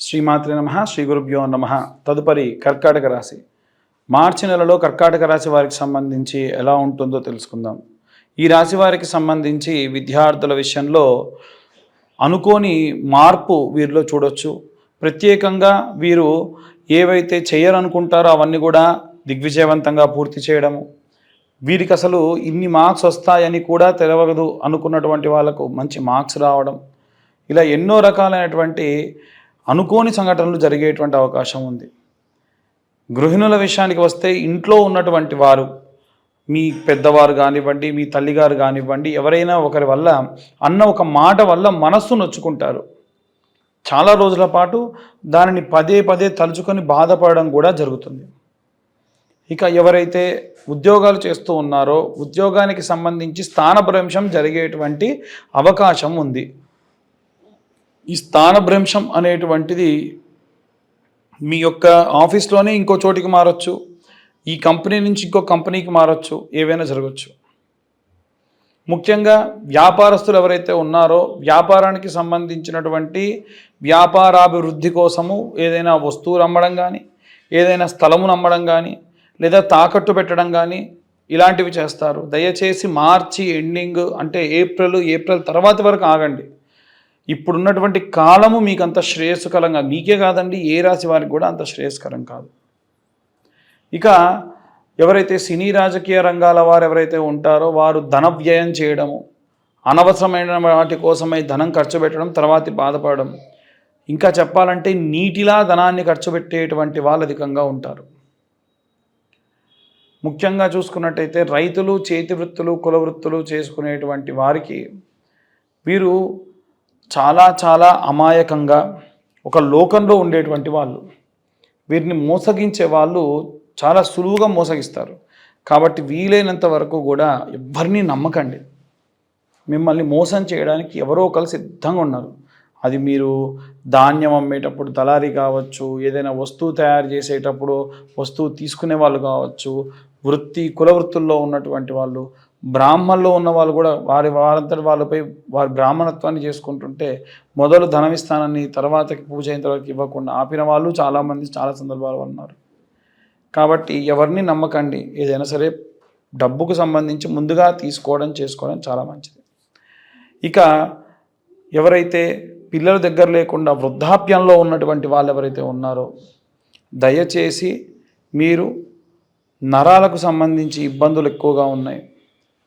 శ్రీమాత్రి నమ శ్రీ గురుభ్యో నమ. తదుపరి కర్కాటక రాశి. మార్చి నెలలో కర్కాటక రాశి వారికి సంబంధించి ఎలా ఉంటుందో తెలుసుకుందాం. ఈ రాశి వారికి సంబంధించి విద్యార్థుల విషయంలో అనుకోని మార్పు వీరిలో చూడొచ్చు. ప్రత్యేకంగా వీరు ఏవైతే చేయరనుకుంటారో అవన్నీ కూడా దిగ్విజయవంతంగా పూర్తి చేయడము. వీరికి అసలు ఇన్ని మార్క్స్ వస్తాయని కూడా తెలవదు అనుకున్నటువంటి వాళ్ళకు మంచి మార్క్స్ రావడం. ఇలా ఎన్నో రకాలైనటువంటి అనుకోని సంఘటనలు జరిగేటువంటి అవకాశం ఉంది. గృహిణుల విషయానికి వస్తే ఇంట్లో ఉన్నటువంటి వారు మీ పెద్దవారు కానివ్వండి మీ తల్లిగారు కానివ్వండి ఎవరైనా ఒకరి వల్ల అన్న ఒక మాట వల్ల మనస్సు నొచ్చుకుంటారు. చాలా రోజుల పాటు దానిని పదే పదే తలుచుకొని బాధపడడం కూడా జరుగుతుంది. ఇక ఎవరైతే ఉద్యోగాలు చేస్తూ ఉన్నారో ఉద్యోగానికి సంబంధించి స్థానభ్రంశం జరిగేటువంటి అవకాశం ఉంది. ఈ స్థానభ్రంశం అనేటువంటిది మీ యొక్క ఆఫీస్లోనే ఇంకో చోటికి మారచ్చు ఈ కంపెనీ నుంచి ఇంకో కంపెనీకి మారచ్చు ఏవైనా జరగచ్చు. ముఖ్యంగా వ్యాపారస్తులు ఎవరైతే ఉన్నారో వ్యాపారానికి సంబంధించినటువంటి వ్యాపారాభివృద్ధి కోసము ఏదైనా వస్తువులు అమ్మడం కానీ ఏదైనా స్థలమును అమ్మడం కానీ లేదా తాకట్టు పెట్టడం కానీ ఇలాంటివి చేస్తారు. దయచేసి మార్చి ఎండింగ్ అంటే ఏప్రిల్ ఏప్రిల్ తర్వాత వరకు ఆగండి. ఇప్పుడున్నటువంటి కాలము మీకు అంత శ్రేయస్కరంగా మీకే కాదండి ఏ రాశి వారికి కూడా అంత శ్రేయస్కరం కాదు. ఇక ఎవరైతే సినీ రాజకీయ రంగాల వారు ఎవరైతే ఉంటారో వారు ధన వ్యయం చేయడము అనవసరమైన వాటి కోసమై ధనం ఖర్చు పెట్టడం తర్వాత బాధపడడం ఇంకా చెప్పాలంటే నీటిలా ధనాన్ని ఖర్చు పెట్టేటువంటి వాళ్ళు అధికంగా ఉంటారు. ముఖ్యంగా చూసుకున్నట్టయితే రైతులు చేతి వృత్తులు కుల వృత్తులు చేసుకునేటువంటి వారికి వీరు చాలా చాలా అమాయకంగా ఒక లోకంలో ఉండేటువంటి వాళ్ళు వీరిని మోసగించే వాళ్ళు చాలా సులువుగా మోసగిస్తారు. కాబట్టి వీలైనంత వరకు కూడా ఎవరిని నమ్మకండి. మిమ్మల్ని మోసం చేయడానికి ఎవరో ఒకరు సిద్ధంగా ఉన్నారు. అది మీరు ధాన్యం అమ్మేటప్పుడు దళారీ కావచ్చు ఏదైనా వస్తువు తయారు చేసేటప్పుడు వస్తువు తీసుకునే వాళ్ళు కావచ్చు వృత్తి కుల వృత్తుల్లో ఉన్నటువంటి వాళ్ళు బ్రాహ్మణుల్లో ఉన్న వాళ్ళు కూడా వారి వారంతటి వాళ్ళపై వారి బ్రాహ్మణత్వాన్ని చేసుకుంటుంటే మొదలు ధనం ఇస్తానని తర్వాతకి పూజ అయిన తర్వాత ఇవ్వకుండా ఆపిన వాళ్ళు చాలామంది చాలా సందర్భాలు ఉన్నారు. కాబట్టి ఎవరిని నమ్మకండి. ఏదైనా సరే డబ్బుకు సంబంధించి ముందుగా తీసుకోవడం చేసుకోవడం చాలా మంచిది. ఇక ఎవరైతే పిల్లల దగ్గర లేకుండా వృద్ధాప్యంలో ఉన్నటువంటి వాళ్ళు ఎవరైతే ఉన్నారో దయచేసి మీరు నరాలకు సంబంధించి ఇబ్బందులు ఎక్కువగా ఉన్నాయి.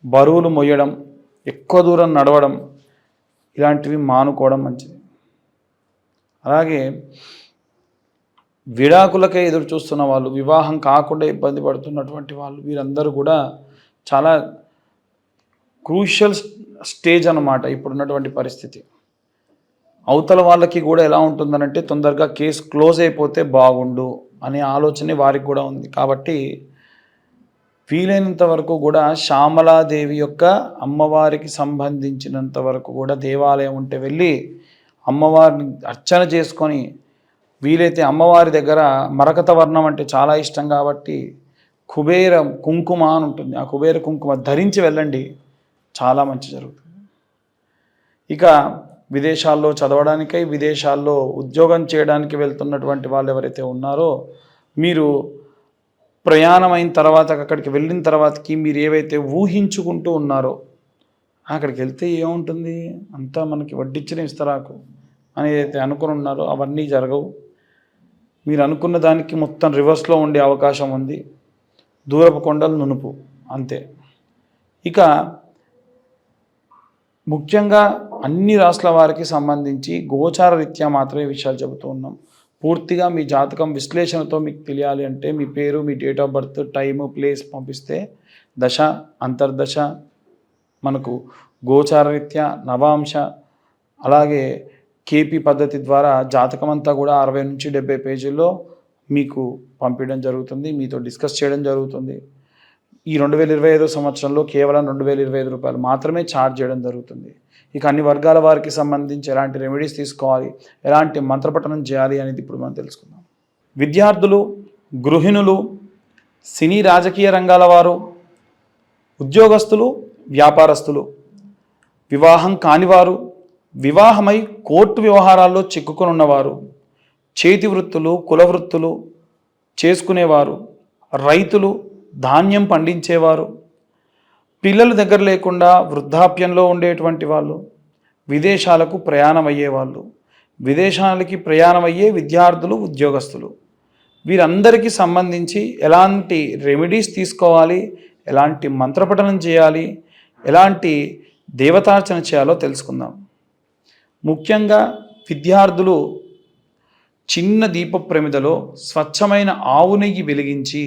బరువులు మొయ్యడం ఎక్కువ దూరం నడవడం ఇలాంటివి మానుకోవడం మంచిది. అలాగే విడాకులకే ఎదురు చూస్తున్న వాళ్ళు వివాహం కాకుండా ఇబ్బంది పడుతున్నటువంటి వాళ్ళు వీరందరూ కూడా చాలా క్రూషియల్ స్టేజ్ అనమాట ఇప్పుడున్నటువంటి పరిస్థితి. అవతల వాళ్ళకి కూడా ఎలా ఉంటుందనంటే తొందరగా కేసు క్లోజ్ అయిపోతే బాగుండు అనే ఆలోచనే వారికి కూడా ఉంది. కాబట్టి వీలైనంత వరకు కూడా శ్యామలాదేవి యొక్క అమ్మవారికి సంబంధించినంత వరకు కూడా దేవాలయం ఉంటే వెళ్ళి అమ్మవారిని అర్చన చేసుకొని వీలైతే అమ్మవారి దగ్గర మరకత వర్ణం అంటే చాలా ఇష్టం కాబట్టి కుబేర కుంకుమ అని ఉంటుంది. ఆ కుబేర కుంకుమ ధరించి వెళ్ళండి. చాలా మంచి జరుగుతుంది. ఇక విదేశాల్లో చదవడానికై విదేశాల్లో ఉద్యోగం చేయడానికి వెళ్తున్నటువంటి వాళ్ళు ఎవరైతే ఉన్నారో మీరు ప్రయాణం అయిన తర్వాత అక్కడికి వెళ్ళిన తర్వాతకి మీరు ఏవైతే ఊహించుకుంటూ ఉన్నారో అక్కడికి వెళ్తే ఏముంటుంది? అంతా మనకి వడ్డించిన ఇస్తరాకు అని ఏదైతే అనుకుని ఉన్నారో అవన్నీ జరగవు. మీరు అనుకున్న దానికి మొత్తం రివర్స్లో ఉండే అవకాశం ఉంది. దూరపు కొండలు నునుపు అంతే. ఇక ముఖ్యంగా అన్ని రాష్ట్రాల వారికి సంబంధించి గోచార రీత్యా మాత్రమే విషయాలు చెబుతూ ఉన్నాం. పూర్తిగా మీ జాతకం విశ్లేషణతో మీకు తెలియాలి అంటే మీ పేరు మీ date of birth time place పంపిస్తే దశ అంతర్దశ మనకు గోచారరీత్యా నవాంశ అలాగే కేపీ పద్ధతి ద్వారా జాతకం అంతా కూడా అరవై నుంచి డెబ్బై పేజీల్లో మీకు పంపించడం జరుగుతుంది. మీతో డిస్కస్ చేయడం జరుగుతుంది. ఈ రెండు వేల ఇరవై ఐదో సంవత్సరంలో కేవలం రెండు వేల ఇరవై ఐదు రూపాయలు మాత్రమే ఛార్జ్ చేయడం జరుగుతుంది. ఇక అన్ని వర్గాల వారికి సంబంధించి ఎలాంటి రెమెడీస్ తీసుకోవాలి ఎలాంటి మంత్రపఠనం చేయాలి అనేది ఇప్పుడు మనం తెలుసుకుందాం. విద్యార్థులు గృహిణులు సినీ రాజకీయ రంగాల వారు ఉద్యోగస్తులు వ్యాపారస్తులు వివాహం కానివారు వివాహమై కోర్టు వ్యవహారాల్లో చిక్కుకొనున్నవారు చేతి వృత్తులు కుల వృత్తులు చేసుకునేవారు రైతులు ధాన్యం పండించేవారు పిల్లలు దగ్గర లేకుండా వృద్ధాప్యంలో ఉండేటువంటి వాళ్ళు విదేశాలకు ప్రయాణం అయ్యేవాళ్ళు విదేశాలకి ప్రయాణం అయ్యే విద్యార్థులు ఉద్యోగస్తులు. వీరందరికీ సంబంధించి ఎలాంటి రెమెడీస్ తీసుకోవాలి ఎలాంటి మంత్రపఠనం చేయాలి ఎలాంటి దేవతార్చన చేయాలో తెలుసుకుందాం. ముఖ్యంగా విద్యార్థులు చిన్న దీప ప్రమిదలో స్వచ్ఛమైన ఆవు నెయ్యి వెలిగించి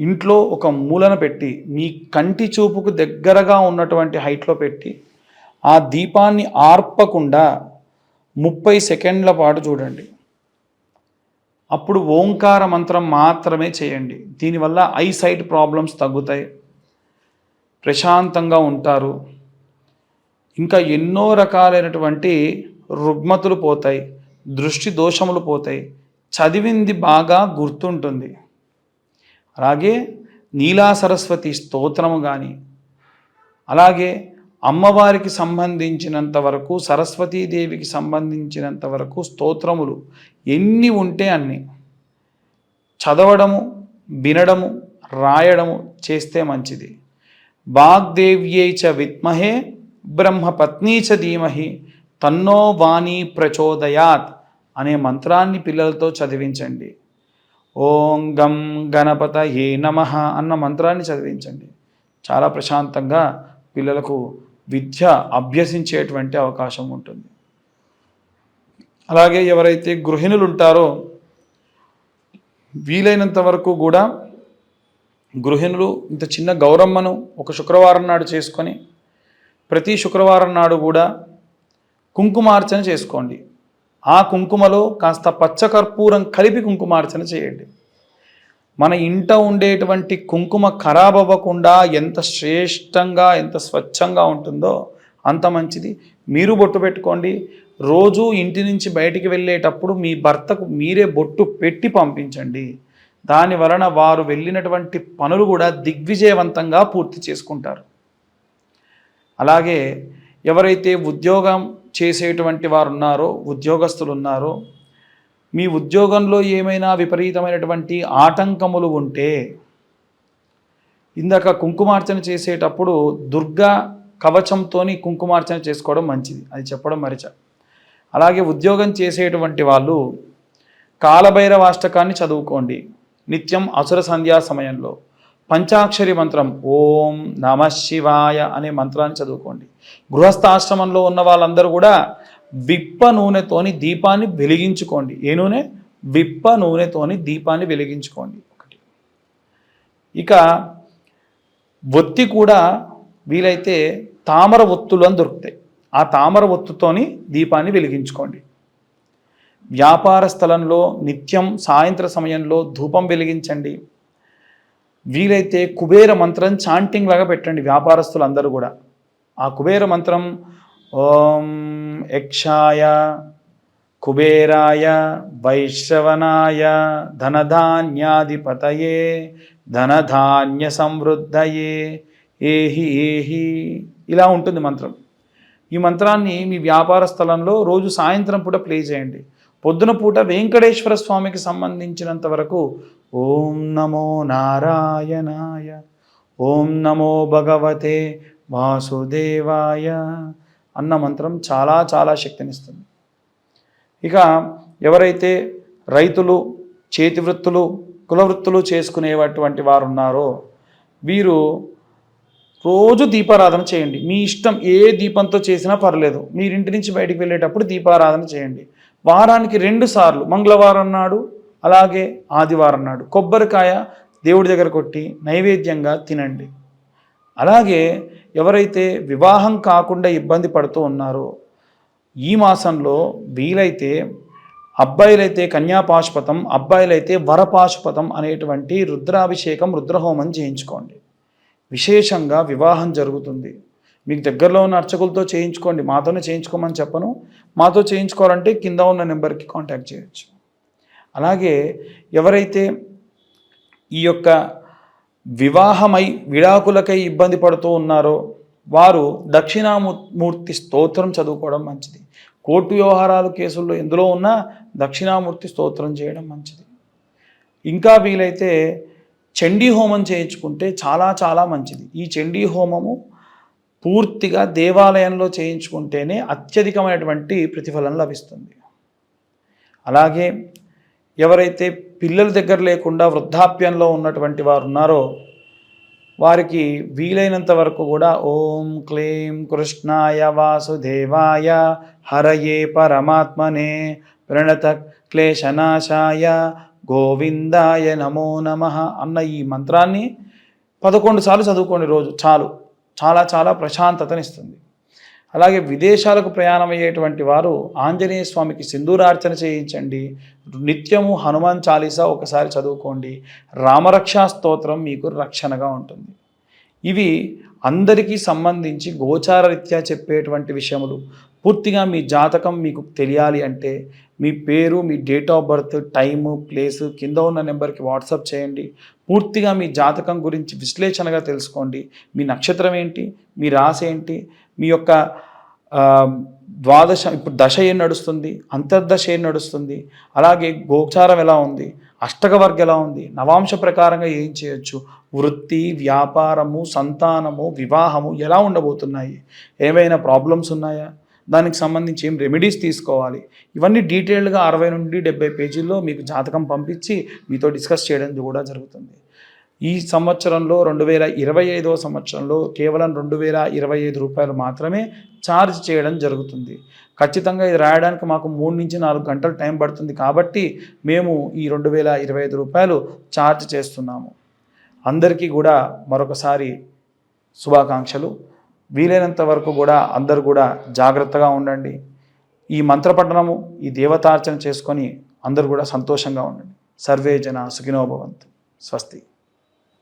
ఇంట్లో ఒక మూలన పెట్టి మీ కంటి చూపుకు దగ్గరగా ఉన్నటువంటి హైట్లో పెట్టి ఆ దీపాన్ని ఆర్పకుండా ముప్పై సెకండ్ల పాటు చూడండి. అప్పుడు ఓంకార మంత్రం మాత్రమే చేయండి. దీనివల్ల ఐ సైట్ ప్రాబ్లమ్స్ తగ్గుతాయి. ప్రశాంతంగా ఉంటారు. ఇంకా ఎన్నో రకాలైనటువంటి రుగ్మతులు పోతాయి. దృష్టి దోషములు పోతాయి. చదివింది బాగా గుర్తుంటుంది. అలాగే నీలా సరస్వతి స్తోత్రము కానీ అలాగే అమ్మవారికి సంబంధించినంత వరకు సరస్వతీదేవికి సంబంధించినంత వరకు స్తోత్రములు ఎన్ని ఉంటే అన్ని. చదవడము వినడము రాయడము చేస్తే మంచిది. వాగ్దేవ్యై చ విద్మహే బ్రహ్మపత్నీ చ ధీమహి తన్నో వాణి ప్రచోదయాత్ అనే మంత్రాన్ని పిల్లలతో చదివించండి. ఓం గం గణపత ఏ నమ అన్న మంత్రాన్ని చదివించండి. చాలా ప్రశాంతంగా పిల్లలకు విద్య అభ్యసించేటువంటి అవకాశం ఉంటుంది. అలాగే ఎవరైతే గృహిణులు ఉంటారో వీలైనంత వరకు కూడా గృహిణులు ఇంత చిన్న గౌరమ్మను ఒక శుక్రవారం నాడు చేసుకొని ప్రతి శుక్రవారం నాడు కూడా కుంకుమార్చన చేసుకోండి. ఆ కుంకుమలో కాస్త పచ్చకర్పూరం కలిపి కుంకుమార్చన చేయండి. మన ఇంట ఉండేటువంటి కుంకుమ ఖరాబ్ అవ్వకుండా ఎంత శ్రేష్టంగా ఎంత స్వచ్ఛంగా ఉంటుందో అంత మంచిది. మీరు బొట్టు పెట్టుకోండి. రోజు ఇంటి నుంచి బయటికి వెళ్ళేటప్పుడు మీ భర్తకు మీరే బొట్టు పెట్టి పంపించండి. దాని వలన వారు వెళ్ళినటువంటి పనులు కూడా దిగ్విజయవంతంగా పూర్తి చేసుకుంటారు. అలాగే ఎవరైతే ఉద్యోగం చేసేటువంటి వారు ఉన్నారో ఉద్యోగస్తులు ఉన్నారో మీ ఉద్యోగంలో ఏమైనా విపరీతమైనటువంటి ఆటంకములు ఉంటే ఇందాక కుంకుమార్చన చేసేటప్పుడు దుర్గా కవచంతో కుంకుమార్చన చేసుకోవడం మంచిది. అది చెప్పడం మరిచ. అలాగే ఉద్యోగం చేసేటువంటి వాళ్ళు కాలభైరవాష్టకాన్ని చదువుకోండి. నిత్యం అసుర సంధ్యా సమయంలో. పంచాక్షరి మంత్రం ఓం నమ శివాయ అనే మంత్రాన్ని చదువుకోండి. గృహస్థాశ్రమంలో ఉన్న వాళ్ళందరూ కూడా విప్ప నూనెతోని దీపాన్ని వెలిగించుకోండి. ఏ నూనె? విప్ప నూనెతోని దీపాన్ని వెలిగించుకోండి. ఒకటి. ఇక ఒత్తి కూడా వీలైతే తామర ఒత్తులు అని దొరుకుతాయి. ఆ తామర ఒత్తుతోని దీపాన్ని వెలిగించుకోండి. వ్యాపార స్థలంలో నిత్యం సాయంత్ర సమయంలో ధూపం వెలిగించండి. వీలైతే కుబేర మంత్రం చాంటింగ్ లాగా పెట్టండి వ్యాపారస్తులు అందరూ కూడా. ఆ కుబేర మంత్రం ఓం యక్షాయ కుబేరాయ వైశ్రవణాయ ధనధాన్యాధిపతయే ధనధాన్య సమృద్ధయే ఏహి ఏహి ఇలా ఉంటుంది మంత్రం. ఈ మంత్రాన్ని మీ వ్యాపార స్థలంలో రోజు సాయంత్రం పూట ప్లే చేయండి. పొద్దున పూట వెంకటేశ్వర స్వామికి సంబంధించినంత వరకు ఓం నమో నారాయణాయ ఓం నమో భగవతే వాసుదేవాయ అన్న మంత్రం చాలా చాలా శక్తినిస్తుంది. ఇక ఎవరైతే రైతులు చేతి వృత్తులు కుల వృత్తులు చేసుకునేటువంటి వారు ఉన్నారో వీరు రోజు దీపారాధన చేయండి. మీ ఇష్టం ఏ దీపంతో చేసినా పర్లేదు. మీరు ఇంటి నుంచి బయటికి వెళ్ళేటప్పుడు దీపారాధన చేయండి. వారానికి రెండు సార్లు. మంగళవారం నాడు అలాగే ఆదివారం నాడు. కొబ్బరికాయ దేవుడి దగ్గర కొట్టి నైవేద్యంగా తినండి. అలాగే ఎవరైతే వివాహం కాకుండా ఇబ్బంది పడుతూ ఉన్నారో ఈ మాసంలో వీలైతే అబ్బాయిలైతే కన్యాపాశుపతం అబ్బాయిలైతే వరపాశుపతం అనేటువంటి రుద్రాభిషేకం రుద్రహోమం చేయించుకోండి. విశేషంగా వివాహం జరుగుతుంది. మీకు దగ్గరలో ఉన్న అర్చకులతో చేయించుకోండి. మాతోనే చేయించుకోమని చెప్పను. మాతో చేయించుకోవాలంటే కింద ఉన్న నెంబర్కి కాంటాక్ట్ చేయొచ్చు. అలాగే ఎవరైతే ఈ యొక్క వివాహమై విడాకులకై ఇబ్బంది పడుతూ ఉన్నారో వారు దక్షిణామూర్తి స్తోత్రం చదువుకోవడం మంచిది. కోర్టు వ్యవహారాలు కేసుల్లో ఎందులో ఉన్నా దక్షిణామూర్తి స్తోత్రం చేయడం మంచిది. ఇంకా వీలైతే చండీ హోమం చేయించుకుంటే చాలా చాలా మంచిది. ఈ చండీ హోమము పూర్తిగా దేవాలయంలో చేయించుకుంటేనే అత్యధికమైనటువంటి ప్రతిఫలం లభిస్తుంది. అలాగే ఎవరైతే పిల్లల దగ్గర లేకుండా వృద్ధాప్యంలో ఉన్నటువంటి వారు ఉన్నారో వారికి వీలైనంత వరకు కూడా ఓం క్లీం కృష్ణాయ వాసుదేవాయ హరయే పరమాత్మనే ప్రణత క్లేశనాశాయ గోవిందాయ నమో నమ అన్న ఈ మంత్రాన్ని పదకొండు సార్లు చదువుకోండి రోజు చాలు. చాలా చాలా ప్రశాంతతనిస్తుంది. అలాగే విదేశాలకు ప్రయాణం అయ్యేటువంటి వారు ఆంజనేయ స్వామికి సింధూరార్చన చేయించండి. నిత్యము హనుమాన్ చాలీసా ఒకసారి చదువుకోండి. రామరక్షా స్తోత్రం మీకు రక్షణగా ఉంటుంది. ఇవి అందరికీ సంబంధించి గోచార రీత్యా చెప్పేటువంటి విషయములు. పూర్తిగా మీ జాతకం మీకు తెలియాలి అంటే మీ పేరు మీ date of birth time place కింద ఉన్న నెంబర్కి వాట్సాప్ చేయండి. పూర్తిగా మీ జాతకం గురించి విశ్లేషణగా తెలుసుకోండి. మీ నక్షత్రం ఏంటి? మీ రాశి ఏంటి? మీ యొక్క ద్వాదశ ఇప్పుడు దశ ఏం నడుస్తుంది? అంతర్దశ ఏం నడుస్తుంది? అలాగే గోచారం ఎలా ఉంది? అష్టకవర్గం ఎలా ఉంది? నవాంశ ప్రకారంగా ఏం చేయొచ్చు? వృత్తి వ్యాపారము సంతానము వివాహము ఎలా ఉండబోతున్నాయి? ఏమైనా ప్రాబ్లమ్స్ ఉన్నాయా? దానికి సంబంధించి ఏం రెమెడీస్ తీసుకోవాలి? ఇవన్నీ డీటెయిల్డ్గా అరవై నుండి డెబ్బై పేజీల్లో మీకు జాతకం పంపించి మీతో డిస్కస్ చేయడం కూడా జరుగుతుంది. ఈ సంవత్సరంలో రెండు వేల ఇరవై ఐదవ సంవత్సరంలో కేవలం రెండు వేల ఇరవై ఐదు రూపాయలు మాత్రమే ఛార్జ్ చేయడం జరుగుతుంది. ఖచ్చితంగా ఇది రాయడానికి మాకు మూడు నుంచి నాలుగు గంటలు టైం పడుతుంది కాబట్టి మేము ఈ రెండు వేల ఇరవై ఐదు రూపాయలు ఛార్జ్ చేస్తున్నాము. అందరికీ కూడా మరొకసారి శుభాకాంక్షలు. వీలైనంత వరకు కూడా అందరు కూడా జాగ్రత్తగా ఉండండి. ఈ మంత్రపఠనము ఈ దేవతార్చన చేసుకొని అందరూ కూడా సంతోషంగా ఉండండి. సర్వే జన సుఖినోభవంతు స్వస్తి.